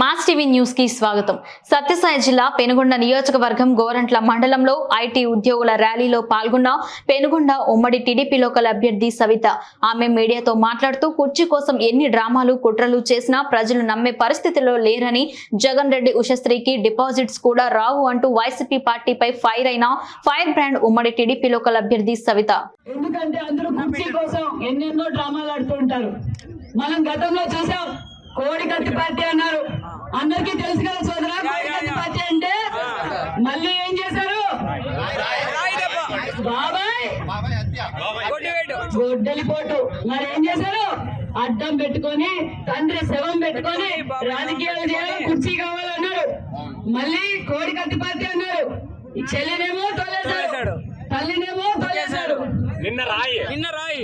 Mass TV న్యూస్కి స్వాగతం. సత్యసాయి జిల్లా పెనుగొండ నియోజకవర్గం గోరంట్ల మండలంలో ఐటీ ఉద్యోగుల ర్యాలీలో పాల్గొన్న పెనుగొండ ఉమ్మడి టీడీపీ లోకల్ అభ్యర్థి సవిత. ఆమె మీడియాతో మాట్లాడుతూ కుర్చీ కోసం ఎన్ని డ్రామాలు కుట్రలు చేసినా ప్రజలు నమ్మే పరిస్థితిలో లేరని జగన్ రెడ్డి ఉషశ్రీకి డిపాజిట్స్ కూడా రావు అంటూ వైసీపీ పార్టీపై ఫైర్ అయిన ఫైర్ బ్రాండ్ ఉమ్మడి టీడీపీ లోకల్ అభ్యర్థి సవిత. ఎందుకంటే అందరూ కుర్చీ కోసం ఎన్నెన్నో డ్రామాలు మనం గతంలో చూసాం కోడికత్తి పార్టీ అన్నారు. అందరికీ తెలుసు కదా సోదరా పార్టీ అంటే మళ్ళీ ఏం చేశారు? బాబాయ్! గొడ్డలి పోటు మరి ఏం చేశారు? అడ్డం పెట్టుకొని తండ్రి శవం పెట్టుకొని రాజకీయాలు చేయాలి కుర్చీ కావాలన్నారు మళ్ళీ కోడికత్తి పార్టీ అన్నారు. ఈ చెల్లినేమో తోలేశారు తల్లినేమో నిన్న రాయి. నిన్న రాయి.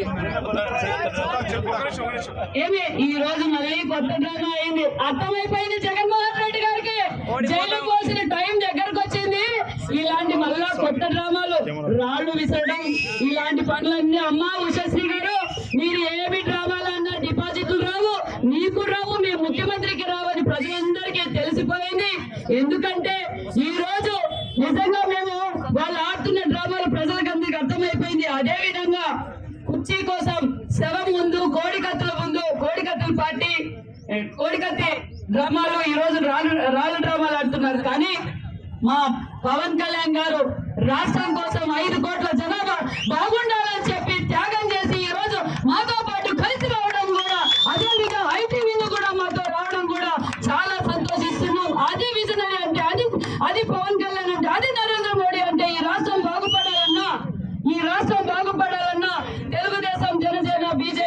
ఏమి? ఈ రోజు మళ్ళీ కొత్త డ్రామా అయింది. అర్థమైపోయింది జగన్మోహన్ రెడ్డి గారికి. జైలు పోసిన టైం దగ్గరకు వచ్చింది. ఇలాంటి మళ్ళా కొత్త డ్రామాలు రాళ్ళు విసరడం ఇలాంటి పనులన్నీ అమ్మా ఉషశ్రీ గారు మీరు ఏమి డ్రామాలు అన్నా డిపాజిట్లు రావు నీకు రావు మీ ముఖ్యమంత్రికి రావని ప్రజలందరికీ తెలిసిపోయింది. ఎందుకంటే ఈ రోజు నిజంగా మేము వాళ్ళు ఆడుతున్న డ్రామాలు ప్రజలకు అందరికి అర్థమైపోయింది అదే విధంగా కుర్చీ కోసం శవం ముందు కోడికత్తుల ముందు కోడికత్తుల పార్టీ కోడికత్తి డ్రామాలు ఈ రోజు రాళ్ళు రాళ్ళు డ్రామాలు ఆడుతున్నారు. కానీ మా పవన్ కళ్యాణ్ గారు రాష్ట్రం కోసం ఐదు కోట్ల జనాభా బాగుండాలని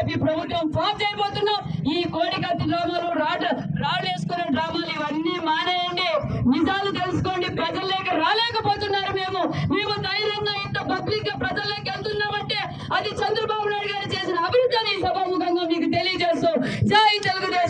బీజేపీ ప్రభుత్వం ఫామ్ చేయబోతున్నాం. ఈ కోటికత్తి డ్రామాలు రాడ్ రాళ్ళు వేసుకునే డ్రామాలు ఇవన్నీ మానేయండి. నిజాలు తెలుసుకోండి. ప్రజల్లోకి రాలేకపోతున్నారు మేము. మేము ధైర్యంగా ఇంత పబ్లిక్గా ప్రజల్లోకి వెళ్తున్నామంటే అది చంద్రబాబు నాయుడు గారు చేసిన అభివృద్ధి అని సభాముఖంగా మీకు తెలియజేస్తాం జై తెలుగుదేశం.